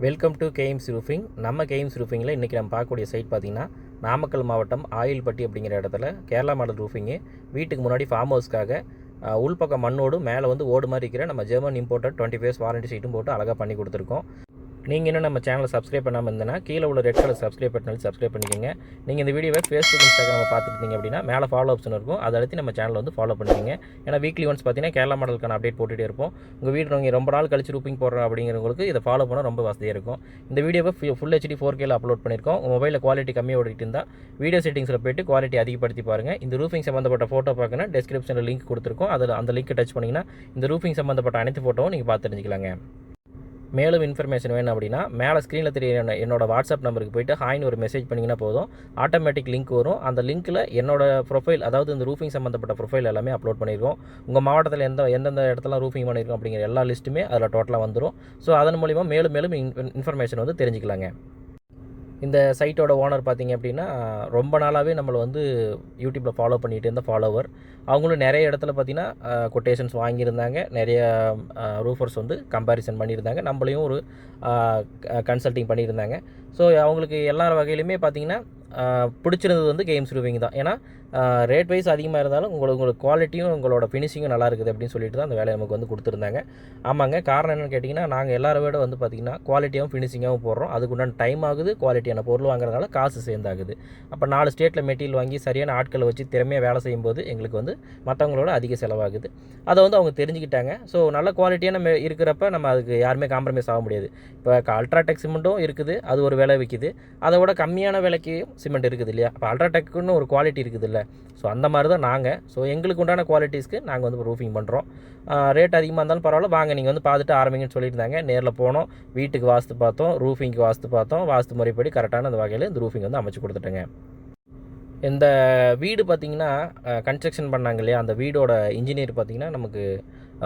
Welcome to கேஎம்ஸ் roofing நம்ம கேஎம்ஸ் ரூஃபிங்கில் இன்றைக்கி நம்ம பார்க்கக்கூடிய சைட் பார்த்திங்கன்னா நாமக்கல் மாவட்டம் ஆயில்பட்டி அப்படிங்கிற இடத்துல கேரளா மாடல் ரூஃபிங்கு வீட்டுக்கு முன்னாடி ஃபார்ம் ஹவுஸ்க்காக உள்பக்கம் மண்ணோடு மேலே வந்து ஓடு மாதிரி இருக்கிற நம்ம German imported twenty face warranty சீட்டும் போட்டு அழகாக பண்ணி கொடுத்துருக்கோம். நீங்கள் இன்னும் நம்ம சேனலை சப்ஸ்கிரைப் பண்ணாமல் இருந்தனா கீழே உள்ள ரெட் கலர் சப்ஸ்கிரைப் பண்ணாலும் சப்ஸ்கிரைப் பண்ணிக்கோங்க. நீங்கள் இந்த வீடியோவை ஃபேஸ்புக் இன்ஸ்டாகிராம் பார்த்துட்டு அப்படின்னா மேலே ஃபாலோ ஆப்ஷன் இருக்கும். அதை அடுத்து நம்ம சேனலை வந்து ஃபாலோ பண்ணிக்கோங்க. ஏன்னா வீக்லி ஒன்ஸ் பார்த்தீங்கன்னா கேரளா மாடலுக்கான அப்டேட் போட்டுகிட்டே இருப்போம். உங்கள் வீடு நீங்கள் ரொம்ப நாள் கழிச்சு ரூப்பிங் போடுறோம் அப்படிங்கிறவங்களுக்கு இதை ஃபாலோ பண்ண ரொம்ப வசதியாக இருக்கும். இந்த வீடியோவை ஃபுல் ஹெச்டி ஃபோர் கேல அப்லோட் பண்ணியிருக்கோம் உங்கள் மொபைலில் குவாலிட்டி கம்மியாக ஓடிட்டு இருந்தால் வீடியோ செட்டிங்ஸில் போயிட்டு குவாலிட்டி அதிகப்படுத்தி பாருங்கள் இந்த ரூஃபிங் சம்மந்தப்பட்ட ஃபோட்டோ பார்க்கணும் டெஸ்கிரிப்ஷனில் லிங்க் கொடுத்துருக்கோம். அதில் அந்த லிங்க் டச் பண்ணிங்கன்னா இந்த ரூஃபிங் சம்மந்தப்பட்ட அனைத்து ஃபோட்டோவும் நீங்கள் பார்த்து தெரிஞ்சுக்கலாங்க. மேலும் இன்ஃபர்மேஷன் வேணும் அப்படின்னா மேலே ஸ்க்ரீனில் தெரிய என்னோட வாட்ஸ்அப் நம்பருக்கு போயிட்டு ஹாய்னு ஒரு மெசேஜ் பண்ணிங்கன்னா போதும். ஆட்டோமேட்டிக் லிங்க் வரும். அந்த லிங்க்கில் என்னோட ப்ரொஃபைல் அதாவது இந்த ரூஃபிங் சம்மந்தப்பட்ட ப்ரொஃபைல் எல்லாமே அப்லோட் பண்ணியிருக்கோம் உங்கள் மாவட்டத்தில் எந்த எந்தெந்த இடத்துல ரூஃபிங் பண்ணியிருக்கோம் அப்படிங்கிற எல்லா லிஸ்ட்டுமே அதில் டோட்டலாக வந்துடும் ஸோ அதன் மூலிமா மேலும் மேலும் இன்ஃபர்மேஷன் வந்து தெரிஞ்சுக்கலாங்க. இந்த சைட்டோட ஓனர் பார்த்தீங்க அப்படின்னா ரொம்ப நாளாகவே நம்மளை வந்து யூடியூப்பில் ஃபாலோ பண்ணிகிட்டு இருந்த ஃபாலோவர் அவங்களும் நிறைய இடத்துல பார்த்தீங்கன்னா கொட்டேஷன்ஸ் வாங்கியிருந்தாங்க. நிறைய ரூஃபர்ஸ் வந்து கம்பேரிசன் பண்ணியிருந்தாங்க. நம்மளையும் ஒரு கன்சல்டிங் பண்ணியிருந்தாங்க. ஸோ அவங்களுக்கு எல்லா வகையிலுமே பார்த்தீங்கன்னா பிடிச்சிருந்தது வந்து கேம்ஸ் ரூவிங் தான். ஏன்னா ரேட் வைஸ் அதிகமாக இருந்தாலும் உங்களுக்கு உங்களுக்கு குவாலிட்டியும் உங்களோட ஃபினிஷிங்கும் நல்லா இருக்குது அப்படின்னு சொல்லிட்டு தான் அந்த வேலையை நமக்கு வந்து கொடுத்துருந்தாங்க. ஆமாங்க காரணம் என்னென்னு கேட்டிங்கன்னா நாங்கள் எல்லாரை விட வந்து பார்த்திங்கன்னா குவாலிட்டியாகவும் ஃபினிஷிங்காகவும் போடுறோம். அதுக்குண்டான டைம் ஆகுது குவாலிட்டியான பொருள் வாங்குறதுனால காசு சேர்ந்தாகுது. அப்போ நாலு ஸ்டேட்டில் மெட்டீரியல் வாங்கி சரியான ஆட்களை வச்சு திறமையாக வேலை செய்யும்போது எங்களுக்கு வந்து மற்றவங்களோட அதிக செலவாகுது. அதை வந்து அவங்க தெரிஞ்சுக்கிட்டாங்க. ஸோ நல்ல குவாலிட்டியான மெ- இருக்கிறப்ப நம்ம அதுக்கு யாருமே காம்ப்ரமைஸ் ஆக முடியாது. இப்போ அல்ட்ராடெக் சிமெண்ட்டும் இருக்குது. அது ஒரு விலை விற்கிது அதை விட கம்மியான விலைக்கு சிமெண்ட் இருக்குது இல்லையா அப்போ அல்ட்ராடெக்குன்னு ஒரு குவாலிட்டி இருக்குது இல்லை ஸோ அந்த மாதிரி தான் நாங்கள் ஸோ எங்களுக்கு உண்டான குவாலிட்டிஸ்க்கு நாங்கள் வந்து ரூஃபிங் பண்ணுறோம் ரேட் அதிகமாக இருந்தாலும் பரவாயில்ல. வாங்க நீங்கள் வந்து பார்த்துட்டு ஆரம்பிங்கன்னு சொல்லியிருந்தாங்க. நேரில் போனோம். வீட்டுக்கு வாஸ்து பார்த்தோம். ரூஃபிங்க்கு வாஸ்து பார்த்தோம். வாஸ்து முறைப்படி கரெக்டான அந்த வகையில் இந்த ரூஃபிங் வந்து அமைச்சு கொடுத்துட்டேங்க. இந்த வீடு பார்த்திங்கன்னா கன்ஸ்ட்ரக்ஷன் பண்ணாங்க இல்லையா? அந்த வீடோட இன்ஜினியர் பார்த்திங்கன்னா நமக்கு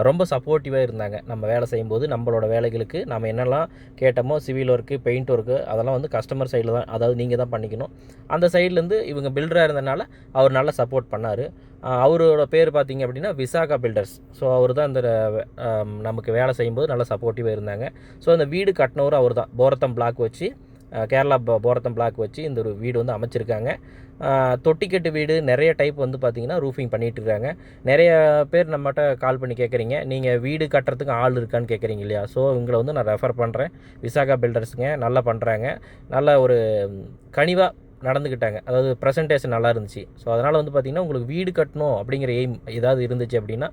ரொம்ப சப்போர்ட்டிவாக இருந்தாங்க. நம்ம வேலை செய்யும்போது நம்மளோட வேலைகளுக்கு நம்ம என்னெல்லாம் கேட்டோமோ சிவில் ஒர்க்கு பெயிண்ட் ஒர்க்கு அதெல்லாம் வந்து கஸ்டமர் சைடில் தான் அதாவது நீங்கள் தான் பண்ணிக்கணும். அந்த சைட்லேருந்து இவங்க பில்டராக இருந்தனால அவர் நல்லா சப்போர்ட் பண்ணார். அவரோட பேர் பார்த்திங்க அப்படின்னா விசாகா பில்டர்ஸ் ஸோ அவர் தான் இந்த நமக்கு வேலை செய்யும்போது நல்லா சப்போர்ட்டிவாக இருந்தாங்க. ஸோ அந்த வீடு கட்டினவர் அவர் தான். போரத்தம் பிளாக் வச்சு கேரளா போரத்தம் பிளாக் வச்சு இந்த ஒரு வீடு வந்து அமைச்சிருக்காங்க. தொட்டிக்கட்டு வீடு நிறைய டைப் வந்து பார்த்திங்கன்னா ரூஃபிங் பண்ணிகிட்டு இருக்காங்க நிறைய பேர் நம்மகிட்ட கால் பண்ணி கேட்குறீங்க நீங்கள் வீடு கட்டுறதுக்கு ஆள் இருக்கான்னு கேட்குறீங்க இல்லையா? ஸோ இவங்களை வந்து நான் ரெஃபர் பண்ணுறேன் விசாகா பில்டர்ஸுங்க நல்லா பண்ணுறாங்க நல்ல ஒரு கனிவாக நடந்துக்கிட்டாங்க அதாவது ப்ரெசன்டேஷன் நல்லா இருந்துச்சு. ஸோ அதனால் வந்து பார்த்திங்கன்னா உங்களுக்கு வீடு கட்டணும் அப்படிங்கிற எய்ம் ஏதாவது இருந்துச்சு அப்படின்னா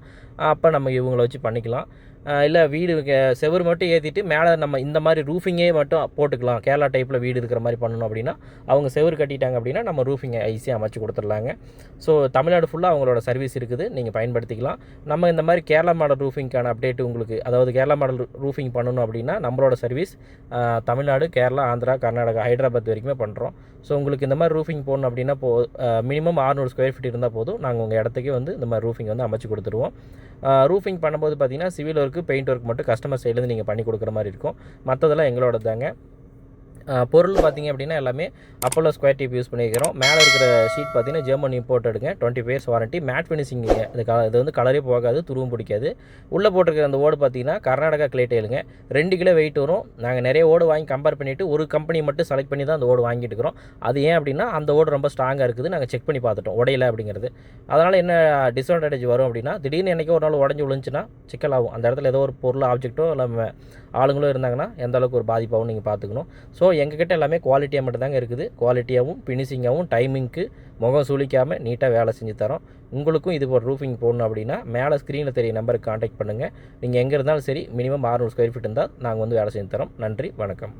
அப்போ நம்ம இவங்கள வச்சு பண்ணிக்கலாம். இல்லை வீடு செவர் செவுரு மட்டும் ஏற்றிட்டு மேலே நம்ம இந்த மாதிரி ரூஃபிங்கே மட்டும் போட்டுக்கலாம். கேரளா டைப்பில் வீடு இருக்கிற மாதிரி பண்ணணும் அப்படின்னா அவங்க செவுரு கட்டிட்டாங்க அப்படின்னா நம்ம ரூஃபிங்கை ஈஸியாக அமைச்சு கொடுத்துடலாங்க. ஸோ தமிழ்நாடு ஃபுல்லாக அவங்களோட சர்வீஸ் இருக்குது. நீங்கள் பயன்படுத்திக்கலாம். நம்ம இந்த மாதிரி கேரளா மாடல் ரூஃபிங்க்கான அப்டேட் உங்களுக்கு அதாவது கேரளா மாடல் ரூஃபிங் பண்ணணும் அப்படின்னா நம்மளோட சர்வீஸ் தமிழ்நாடு கேரளா ஆந்திரா கர்நாடகா ஹைதராபாத் வரைக்குமே பண்ணுறோம் ஸோ உங்களுக்கு இந்த மாதிரி ரூஃபிங் போடணும் அப்படின்னா போ மினிமம் 600 ஸ்கொயர் ஃபீட் இருந்தால் போதும். நாங்கள் உங்கள் இடத்துக்கே வந்து இந்த மாதிரி ரூஃபிங் வந்து அமைச்சு கொடுத்துருவோம். ரூஃபிங் பண்ணும்போது பார்த்திங்கன்னா சிவில் ஒர்க்கு பெயிண்ட் ஒர்க் மட்டும் கஸ்டமர் சைட்லேருந்து நீங்கள் பண்ணி கொடுக்குற மாதிரி இருக்கும். மற்றதெல்லாம் எங்களோட தாங்க பொருள் பார்த்தீங்க அப்படின்னா எல்லாமே அப்போலோ ஸ்கொயர் டிப் யூஸ் பண்ணிக்கிறோம் மேலே இருக்கிற ஷீட் பார்த்தீங்கன்னா ஜெர்மன் இம்போர்ட் எடுங்க. டுவெண்ட்டி இயர்ஸ் வாரண்ட்டி மேட் ஃபினிஷிங்குங்க இது க இது வந்து கலரே போகாது துருவும் பிடிக்காது. உள்ளே போட்டிருக்கிற அந்த ஓடு பார்த்தீங்கன்னா கர்நாடகா கிளேட்டேலுங்க ரெண்டு கிலோ வெயிட் வரும். நாங்கள் நிறைய ஓடு வாங்கி கம்பேர் பண்ணிவிட்டு ஒரு கம்பெனி மட்டும் செலக்ட் பண்ணி தான் அந்த ஓடு வாங்கிட்டு இருக்கிறோம். அது ஏன் அப்படின்னா அந்த ஓடு ரொம்ப ஸ்ட்ராங்காக இருக்குது. நாங்கள் செக் பண்ணி பார்த்துட்டோம். உடையில அப்படிங்கிறது. அதனால் என்ன டிஸ்அட்வான்டேஜ் வரும் அப்படின்னா திடீர்னு என்றைக்கோ ஒரு நாள் உடஞ்சி விழுந்துச்சுன்னா சிக்கலாகும் அந்த இடத்துல ஏதோ ஒரு பொருள் ஆப்ஜெக்ட்டோ இல்லை ஆளுங்களும் ஆளுங்களோ இருந்தாங்கன்னா எந்த அளவுக்கு ஒரு பாதிப்பாகவும் நீங்கள் பார்த்துக்கணும். ஸோ எங்ககிட்ட எல்லாமே குவாலிட்டியாக மட்டும்தாங்க இருக்குது. குவாலிட்டியாகவும் ஃபினிஷிங்காகவும் டைமிங்க்கு முகம் சுளிக்காமல் நீட்டாக வேலை செஞ்சு தரோம். உங்களுக்கும் இது ஒரு ரூஃபிங் போடணும் அப்படின்னா மேலே ஸ்க்ரீனில் தெரிய நம்பருக்கு காண்டாக்ட் பண்ணுங்கள் நீங்கள் எங்கே இருந்தாலும் சரி மினிமம் 600 ஸ்கொயர் ஃபீட் இருந்தால் நாங்கள் வந்து வேலை செஞ்சு தரோம். நன்றி வணக்கம்.